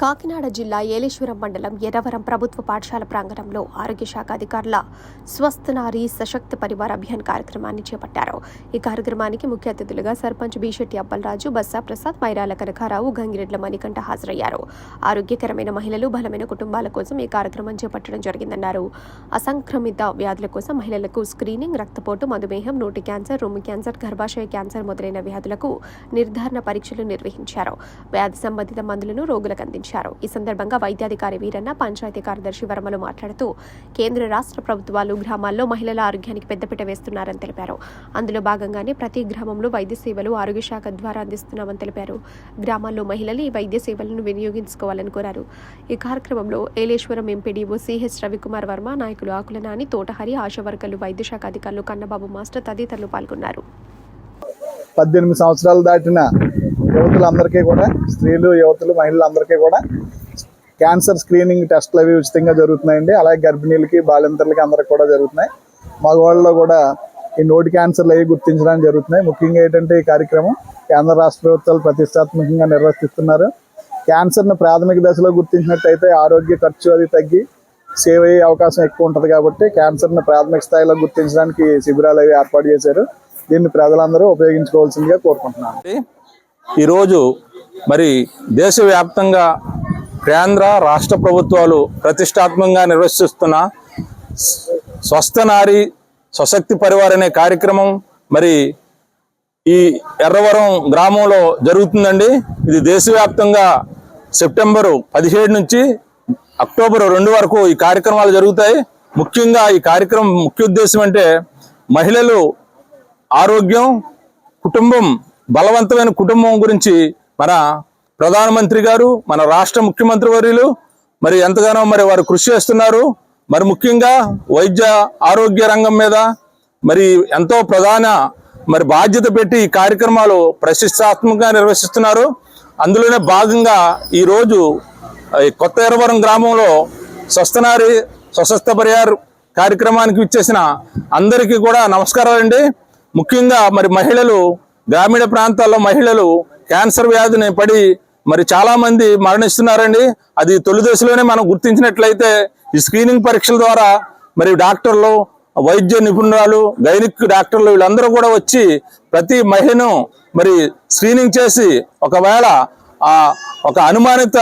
కాకినాడ జిల్లా ఏలేశ్వరం మండలం ఎర్రవరం ప్రభుత్వ పాఠశాల ప్రాంగణంలో ఆరోగ్య శాఖ అధికారుల స్వస్థ నారీ సశక్త పరివార్ అభియాన్ కార్యక్రమాన్ని చేపట్టారు. ఈ కార్యక్రమానికి ముఖ్య అతిథులుగా సర్పంచ్ బీషెట్టి అప్పలరాజు బస్సా ప్రసాద్ మైరాల కనకారావు గంగిరెడ్ల మణికంఠ హాజరయ్యారు. ఆరోగ్యకరమైన మహిళలు బలమైన కుటుంబాల కోసం ఈ కార్యక్రమం చేపట్టడం జరిగిందన్నారు. అసంక్రమిత వ్యాధుల కోసం మహిళలకు స్క్రీనింగ్ రక్తపోటు మధుమేహం నోటి క్యాన్సర్ రొమ్ము క్యాన్సర్ గర్భాశయ క్యాన్సర్ మొదలైన వ్యాధులకు నిర్ధారణ పరీక్షలు నిర్వహించారు. వ్యాధి సంబంధిత మందులను రోగులకు అందించారు. ఈ సందర్భంగా వైద్యాధికారి వీరన్న పంచాయతీ కార్యదర్శి వర్మలు మాట్లాడుతూ కేంద్ర రాష్ట్ర ప్రభుత్వాలు గ్రామాల్లో మహిళల ఆరోగ్యానికి పెద్దపీట వేస్తున్నారని తెలిపారు. అందులో భాగంగానే ప్రతి గ్రామంలో వైద్య సేవలు ఆరోగ్య శాఖ ద్వారా అందిస్తున్నామని తెలిపారు. గ్రామాల్లో మహిళలు ఈ వైద్య సేవలను వినియోగించుకోవాలని కోరారు. ఈ కార్యక్రమంలో ఏలేశ్వరం ఎంపీడీఓ సిహెచ్ రవికుమార్ వర్మ నాయకులు ఆకుల నాని తోటహరి ఆశా వైద్య శాఖ అధికారులు కన్నబాబు మాస్టర్ తదితరులు పాల్గొన్నారు. పద్దెనిమిది సంవత్సరాలు దాటిన యువతులందరికీ కూడా స్త్రీలు యువతులు మహిళలందరికీ కూడా క్యాన్సర్ స్క్రీనింగ్ టెస్ట్లు అవి ఉచితంగా జరుగుతున్నాయండి. అలాగే గర్భిణీలకి బాలింతలకి అందరికి కూడా జరుగుతున్నాయి. మగవాళ్ళలో కూడా ఈ నోటి క్యాన్సర్లు అవి గుర్తించడానికి జరుగుతున్నాయి. ముఖ్యంగా ఏంటంటే ఈ కార్యక్రమం కేంద్ర రాష్ట్ర ప్రభుత్వాలు ప్రతిష్టాత్మకంగా నిర్వర్తిస్తున్నారు. క్యాన్సర్ను ప్రాథమిక దశలో గుర్తించినట్టయితే ఆరోగ్య ఖర్చు అది తగ్గి సేవ్ అయ్యే అవకాశం ఎక్కువ ఉంటుంది కాబట్టి క్యాన్సర్ను ప్రాథమిక స్థాయిలో గుర్తించడానికి శిబిరాలు అవి ఏర్పాటు చేశారు. దీన్ని ప్రజలందరూ ఉపయోగించుకోవాల్సిందిగా కోరుకుంటున్నాను. ఈరోజు మరి దేశవ్యాప్తంగా కేంద్ర రాష్ట్ర ప్రభుత్వాలు ప్రతిష్టాత్మకంగా నిర్వహిస్తున్న స్వస్థనారి స్వశక్తి పరివార్ అనే కార్యక్రమం మరి ఈ ఎర్రవరం గ్రామంలో జరుగుతుందండి. ఇది దేశవ్యాప్తంగా సెప్టెంబరు పదిహేడు నుంచి అక్టోబర్ రెండు వరకు ఈ కార్యక్రమాలు జరుగుతాయి. ముఖ్యంగా ఈ కార్యక్రమం ముఖ్య ఉద్దేశం అంటే మహిళలు ఆరోగ్యం కుటుంబం బలవంతమైన కుటుంబం గురించి మన ప్రధానమంత్రి గారు మన రాష్ట్ర ముఖ్యమంత్రి వర్యులు మరి ఎంతగానో మరి వారు కృషి చేస్తున్నారు. మరి ముఖ్యంగా వైద్య ఆరోగ్య రంగం మీద మరి ఎంతో ప్రధాన మరి బాధ్యత పెట్టి ఈ కార్యక్రమాలు ప్రతిష్టాత్మకంగా నిర్వహిస్తున్నారు. అందులోనే భాగంగా ఈరోజు కొత్త ఎరవరం గ్రామంలో స్వస్థనారి స్వస్థ పరిహార్ కార్యక్రమానికి ఇచ్చేసిన అందరికీ కూడా నమస్కారాలండి. ముఖ్యంగా మరి మహిళలు గ్రామీణ ప్రాంతాల్లో మహిళలు క్యాన్సర్ వ్యాధిని పడి మరి చాలా మంది మరణిస్తున్నారండి. అది తొలి దశలోనే మనం గుర్తించినట్లయితే ఈ స్క్రీనింగ్ పరీక్షల ద్వారా మరి డాక్టర్లు వైద్య నిపుణురాలు గైనిక్ డాక్టర్లు వీళ్ళందరూ కూడా వచ్చి ప్రతి మహిళను మరి స్క్రీనింగ్ చేసి ఒకవేళ ఆ ఒక అనుమానిత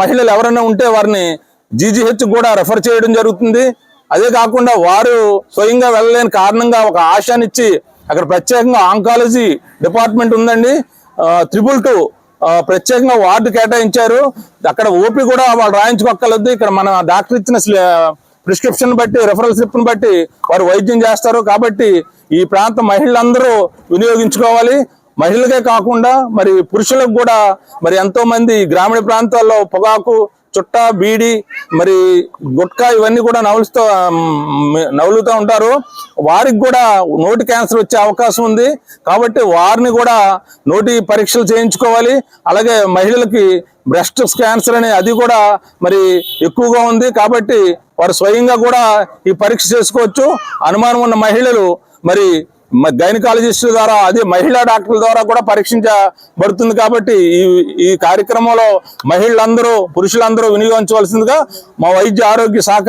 మహిళలు ఎవరైనా ఉంటే వారిని జీజీహెచ్ కూడా రెఫర్ చేయడం జరుగుతుంది. అదే కాకుండా వారు స్వయంగా వెళ్ళలేని కారణంగా ఒక ఆశానిచ్చి అక్కడ ప్రత్యేకంగా ఆంకాలజీ డిపార్ట్మెంట్ ఉందండి. త్రిపుల్ టూ ప్రత్యేకంగా వార్డు కేటాయించారు. అక్కడ ఓపీ కూడా వాళ్ళు రాయించుకోక్కర్లేదు. ఇక్కడ మన డాక్టర్ ఇచ్చిన ప్రిస్క్రిప్షన్ బట్టి రెఫరల్ స్లిప్ను బట్టి వారు వైద్యం చేస్తారు. కాబట్టి ఈ ప్రాంత మహిళలందరూ వినియోగించుకోవాలి. మహిళలకే కాకుండా మరి పురుషులకు కూడా మరి ఎంతో మంది గ్రామీణ ప్రాంతాల్లో పొగాకు చుట్ట బీడి మరి గుట్కా ఇవన్నీ కూడా నవలుస్తూ నవలుతూ ఉంటారు. వారికి కూడా నోటి క్యాన్సర్ వచ్చే అవకాశం ఉంది. కాబట్టి వారిని కూడా నోటి పరీక్షలు చేయించుకోవాలి. అలాగే మహిళలకి బ్రెస్ట్ క్యాన్సర్ అనే అది కూడా మరి ఎక్కువగా ఉంది. కాబట్టి వారు స్వయంగా కూడా ఈ పరీక్ష చేసుకోవచ్చు. అనుమానం ఉన్న మహిళలు మరి గైనకాలజిస్టుల ద్వారా అదే మహిళా డాక్టర్ల ద్వారా కూడా పరీక్షించబడుతుంది కాబట్టి ఈ ఈ కార్యక్రమంలో మహిళలందరూ పురుషులందరూ వినియోగించవలసిందిగా మా వైద్య ఆరోగ్య శాఖ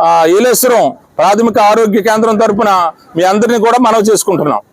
ఆ, ఏలేశ్వరం ప్రాథమిక ఆరోగ్య కేంద్రం తరపున మీ అందరినీ కూడా మనవి చేసుకుంటున్నాం.